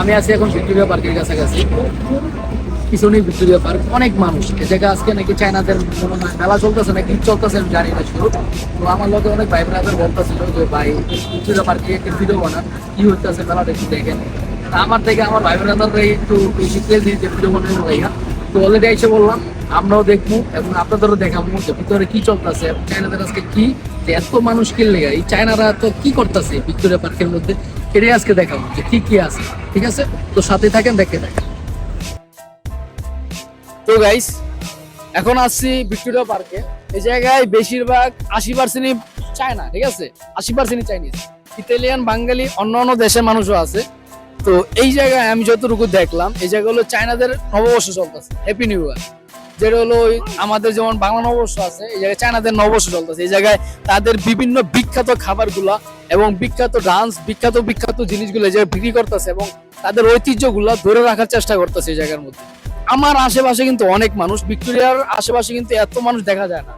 আমি আছি এখন ভিক্টোরিয়া পার্কের কাছাকাছি। পিছনেই ভিক্টোরিয়া পার্ক, অনেক মানুষ। এ জায়গায় আজকে নাকি চায়নাদের কোনো মেলা চলতেছে নাকি? চলতেছে, আমি জানি না শুরু তো আমার লোকে অনেক ভাই ব্রাদার বলতেছিল যে ভাই ভিক্টোরিয়া পার্কে একটা ভিডিও বানান কি হইতেছে মেলাটা একটু দেখেন। আমার থেকে আমার ভাই ব্রাদাররা একটু বেশি ক্রেজি যে ভিডিও বানানো ভাইয়া। তো অলরেডি এসে বললাম, আমরাও দেখব এবং আপনাদেরও দেখাবো যে ভিতরে কি চলতেছে এবং চায়নাদের আজকে কি এত মানুষ কিনলে এই চায়নারা তো কি করতেছে ভিক্টোরিয়া পার্কের মধ্যে? এটাই আজকে দেখাবো যে কি কি আছে, ঠিক আছে? তো সাথে থাকেন, দেখতে থাকেন। তো গাইস এখন আসছি ভিক্টোরিয়া পার্কে। এই জায়গায় বেশিরভাগ আশি পার্সেন্টই চায়না, ঠিক আছে? আশি পার্সেন্টই চাইনিজ। ইতালিয়ান, বাঙালি, অন্য অন্য দেশের মানুষও আছে। তো এই জায়গায় আমি যতটুকু দেখলাম, এই জায়গা হলো চায়নাদের নববর্ষ চলতেছে। হ্যাপি নিউ ইয়ার যেটা হলো ওই আমাদের যেমন বাংলা নববর্ষ আছে, এই জায়গায় চায়নাদের নববর্ষ চলতেছে। এই জায়গায় তাদের বিভিন্ন বিখ্যাত খাবারগুলা এবং বিখ্যাত ডান্স বিখ্যাত বিখ্যাত জিনিসগুলো জায়গায় বিক্রি করতেছে এবং তাদের ঐতিহ্যগুলা ধরে রাখার চেষ্টা করতেছে এই জায়গার মধ্যে। আমার আশেপাশে কিন্তু অনেক মানুষ, ভিক্টোরিয়ার আশেপাশে কিন্তু এত মানুষ দেখা যায় না।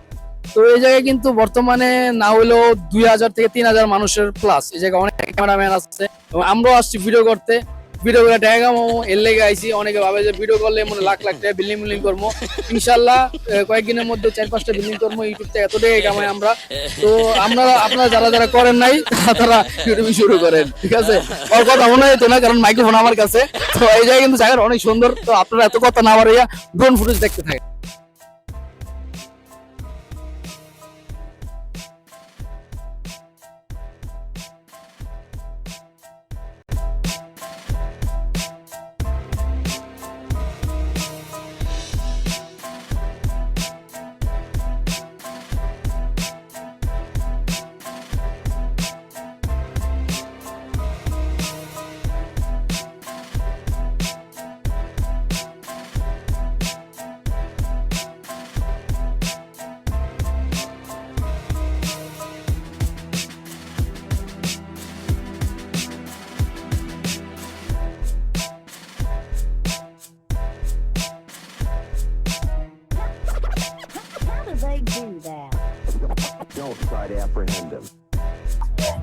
তো এই জায়গায় কিন্তু বর্তমানে না হলেও দুই হাজার থেকে তিন হাজার মানুষের প্লাস এই জায়গায় অনেক ক্যামেরাম্যান আসছে এবং আমরাও আসছি ভিডিও করতে। ভিডিও করে টাকা কামাবো এর লেগে আইসি অনেকে ভাবে যে ভিডিও করলে মনে লাখ লাখ টাকা বিল্ডিং বিল্ডিং করব। ইনশাল্লাহ কয়েকদিনের মধ্যে চার পাঁচটা বিল্ডিং করব ইউটিউব থেকে এত টাকা কামাই আমরা। তো আমরা আপনারা যারা যারা করেন নাই, তারা ইউটিউবে শুরু করেন, ঠিক আছে? ওর কথা মনে হতো না, কারণ মাইক্রোফোন আমার কাছে। তো এই জায়গায় কিন্তু জায়গাটা অনেক সুন্দর। তো আপনারা এত কথা না বাড়াইয়া ড্রোন ফুটেজ দেখতে থাকেন।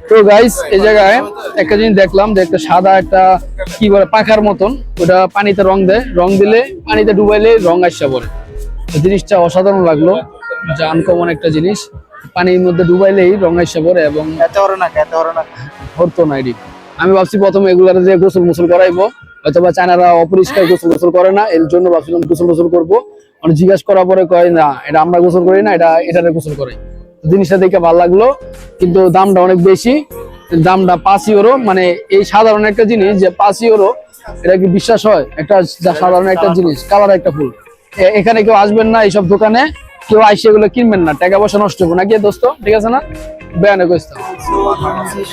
তো গাইস এই জায়গায় একটা জিনিস দেখলাম যে একটা সাদা একটা কি বলে পাখার মতন। ওটা পানিতে রং দেয়। রং দিলে পানিতে ডুবাইলে রং আসা পড়ে তো জিনিসটা অসাধারণ লাগল। যে আনকমন একটা জিনিস। পানির মধ্যে ডুবাইলেই রং আসা পরে এবং হতো না এটি। আমি ভাবছি প্রথমে এগুলার যে গোসল মোসল করাইবো। হয়তো বা চায়নারা অপরিষ্কার গোসল গোসল করে না। এর জন্য ভাবছিলাম গোসল গোসল করব। মানে জিজ্ঞাসা করার পরে কয় না এটা আমরা গোসল করি না এটা এটারে গোসল করে তো জিনিসটা দেখে ভালো লাগল। কিন্তু দামটা অনেক বেশি। দামটা পাঁচ ইউরো মানে এই সাধারণ একটা জিনিস যে পাঁচ ইউরো এটা কি বিশ্বাস হয়? একটা সাধারণ একটা জিনিস, কালার একটা ফুল। এখানে কেউ আসবেন না এইসব দোকানে। কেউ আইসে এগুলো কিনবেন না, টাকা পয়সা নষ্ট হব নাকি দোস্ত? ঠিক আছে না?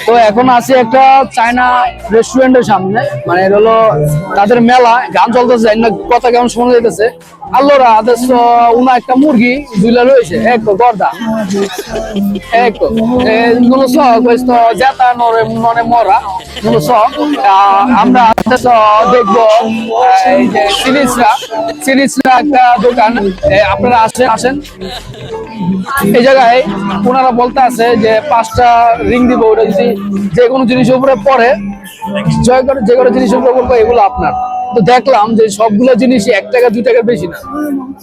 তো এখন আছে একটা চায়না রেস্টুরেন্টের সামনে মানে হলো তাদের মেলা, গান চলতেছে কথা কেমন শোনা যাইতেছে। আল্লোরা আদেশ উনা একটা মুরগি, দুইলা রয়েছে এক গর্দা। এক নরে, মনে মরা আমরা আদেশ দেখব সিরিজরা সিরিজরা একটা দোকান। আপনারা আসেন আসেন। এই জায়গায় ওনারা বলতে আছে যে পাঁচটা রিং দিব ওটা যদি যে কোনো জিনিসের উপরে পড়ে জয় করে যে কোনো জিনিসের উপরে বলব এগুলো আপনার। তো দেখলাম যে সবগুলো জিনিস এক টাকা দুই টাকার বেশি না।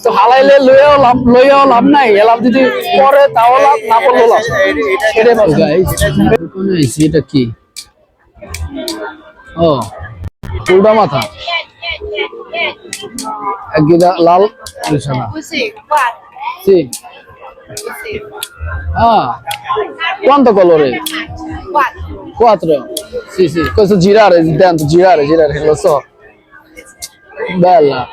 তো হালাইলে লইয়াও লাভ লইয়াও লাভ নাই এ লাভ যদি পরে তাও লাভ না পড়লেও লাভ এটা কি? ও উল্টা মাথা। একদিকে লাল বিছানা Ah, quanto colore? Guarda, Quattro. Sì, sì. Questo girare girare, girare, lo so. Bella.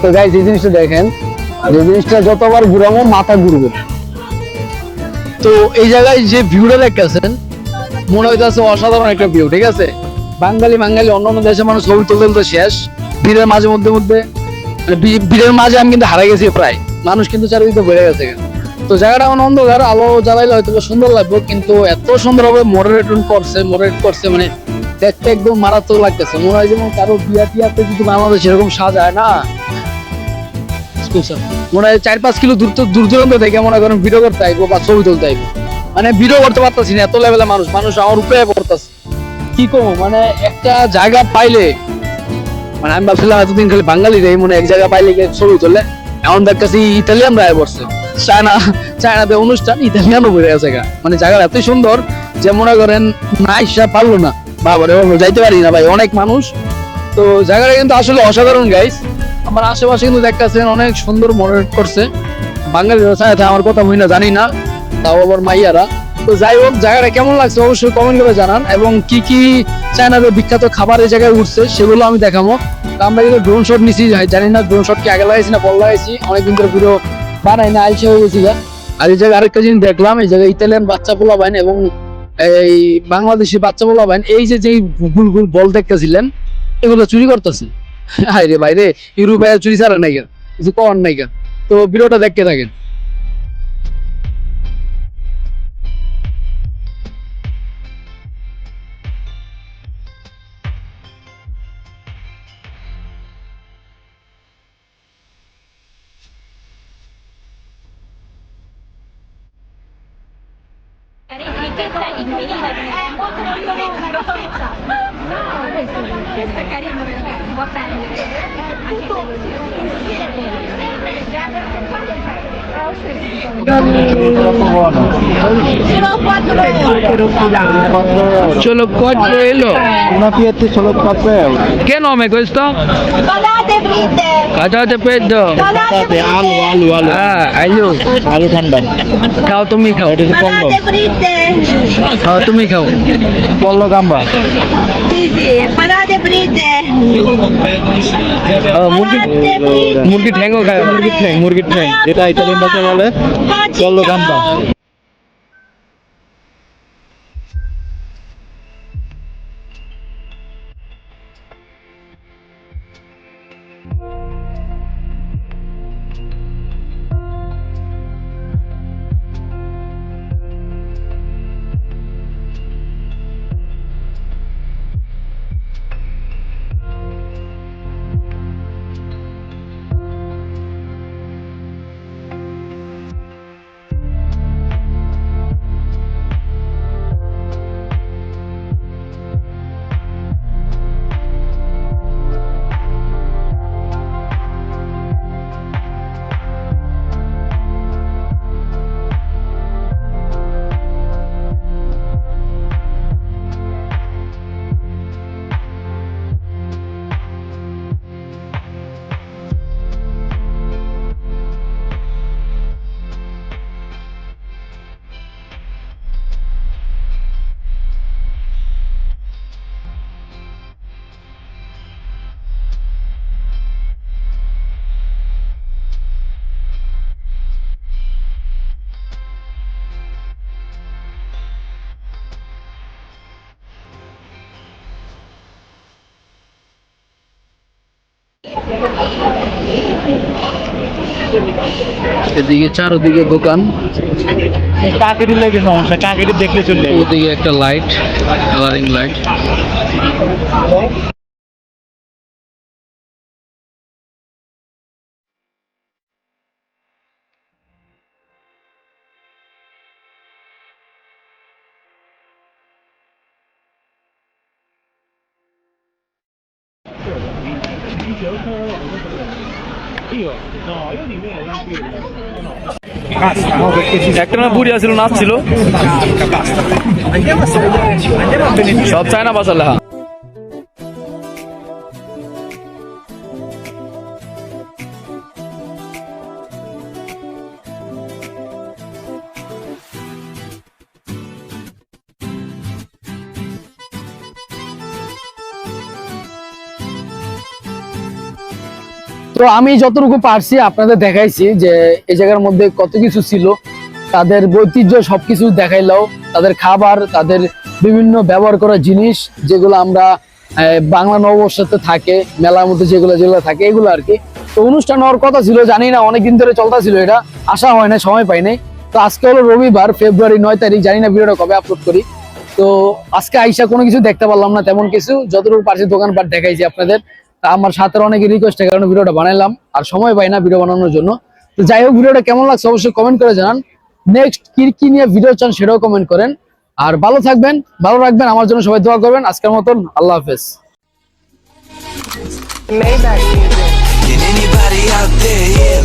তো গাইস এই জিনিসটা দেখেন যে জিনিসটা যতবার ঘুরাবো মাথা ঘুরবে তো এই জায়গায় যে ভিউটা দেখতেছেন মনে হইতেছে অসাধারণ একটা ভিউ ঠিক আছে বাঙালি বাঙালি অন্য অন্য দেশের মানুষ ছবি তুলতে শেষ ভিড়ের মাঝে মধ্যে মধ্যে ভিড়ের মাঝে আমি কিন্তু হারাই গেছি প্রায়। মানুষ কিন্তু চারিদিকে বেড়ে গেছে তো জায়গাটা এখন অন্ধকার, আলো জ্বালাইলে হয়তো সুন্দর লাগবে, কিন্তু এত সুন্দরভাবে মডারেটন করছে মডারেট করছে মানে দেখতে একদম মারাত্মক লাগতেছে। মনে হয় যেমন কারও বিয়া টিয়াতে যদি বাংলাদেশ এরকম সাজায়, না? মনে হয় চার পাঁচ কিলো দূর দূর দূরান্ত থেকে মনে করেন ভিডিও করতে আইবো বা ছবি তুলতে আইবো। মানে ভিডিও করতে পারতাছি না, এত লেভেলে মানুষ মানুষ আমার উপরে পড়তাছে। কি কমো মানে একটা জায়গা পাইলে মানে আমি ভাবছিলাম এতদিন খালি বাঙালি রে, মনে এক জায়গা পাইলে ছবি তোলে এমন দেখতেছি ইতালিয়ান রায় পড়ছে। চায়না, চায়নাতে অনুষ্ঠান, ইতালিয়ানও বলে আছে। মানে জায়গা এতই সুন্দর যে মনে করেন না ইসা পারল না। বাবারে বাবা যাইতে পারি না ভাই, অনেক মানুষ। তো জায়গাটা কিন্তু আসলে অসাধারণ গাইস আমার আশেপাশে কিন্তু দেখতেছেন অনেক সুন্দর মডারেট করছে। বাঙালিরা চাইতে আমার কথা হই না জানি না। তাও আবার মাইয়ারা। তো যাই হোক, জায়গাটা কেমন লাগছে অবশ্যই কমেন্ট করে জানান এবং কি কি চায়নাদের বিখ্যাত খাবার এই জায়গায় উঠছে সেগুলো আমি দেখাবো। আমরা কিন্তু ড্রোন শট নিছি জানি না ড্রোন শট কি আগে লাগাইছি না পর লাগাইছি, অনেকদিন ধরে ভিডিও বানাই না আইসে হয়ে গেছি। আর এই জায়গায় আরেকটা জিনিস দেখলাম, এই জায়গায় ইতালিয়ান বাচ্চা পোলা বাইন এবং এই বাংলাদেশি বাচ্চা পোলা বাইন এই যে যে গুল গুল বল দেখতেছিলেন, এগুলো চুরি করতেছে। হাই রে ভাই রে, ইউরোপে চুরি ছাড়া নাই গা কিছু কর নাই গা তো ভিডিওটা দেখতে থাকেন। Está cariño, botando. কেন আমি কইস্ত কাজাতে পেদো কাজাতে আলু আলু আলু হ্যাঁ আইলু আলু খান খাও তুমি খাও। এটা পল্ল খাও। তুমি খাও পল্ল গাম্বা মুরগি মুরগি ঠ্যাঙ্গও খায় মুরগির ঠ্যাং। মুরগির ঠ্যাং। যেটা ইতালিয়ান ভাষা বলে চল্লো গাম্বা এদিকে চারদিকে দোকান কাকেরি লেগে সমস্যা কাকেরি দেখলে চলবে ওদিকে একটা লাইট কালারিং লাইট একটা না বুড়ি আছিল নাচছিল সব চায়না ভাষা লেখা তো আমি যতটুকু পারছি আপনাদের দেখাইছি যে এই জায়গার মধ্যে কত কিছু ছিল, তাদের ঐতিহ্য সবকিছু দেখাইলাও, তাদের খাবার, তাদের বিভিন্ন ব্যবহার করা জিনিস যেগুলো আমরা বাংলা নববর্ষতে থাকে, মেলার মধ্যে যেগুলো যেগুলো থাকে, এগুলো আর কি তো অনুষ্ঠান হওয়ার কথা ছিল, জানি না, অনেকদিন ধরে চলতা ছিল এটা আসা হয় না, সময় পাই নাই। তো আজকে হলো রবিবার, ফেব্রুয়ারি নয় তারিখ, জানি না ভিডিওটা কবে আপলোড করি। তো আজকে আইসা কোনো কিছু দেখতে পারলাম না, তেমন কিছু। যতটুকু পারছি দোকানপাট দেখাইছি আপনাদের। তা আমার সাথে অনেকে রিকোয়েস্টের কারণে ভিডিওটা বানাইলাম। আর সময় পাই না ভিডিও বানানোর জন্য। তো যাই হোক ভিডিওটা কেমন লাগছে অবশ্যই কমেন্ট করে জানান। নেক্সট কি কি নিয়ে ভিডিও চান সেটাও কমেন্ট করেন। আর ভালো থাকবেন ভালো রাখবেন আমার জন্য সবাই দোয়া করবেন। আজকের মতন আল্লাহ হাফেজ। Maybach music. Can anybody out there hear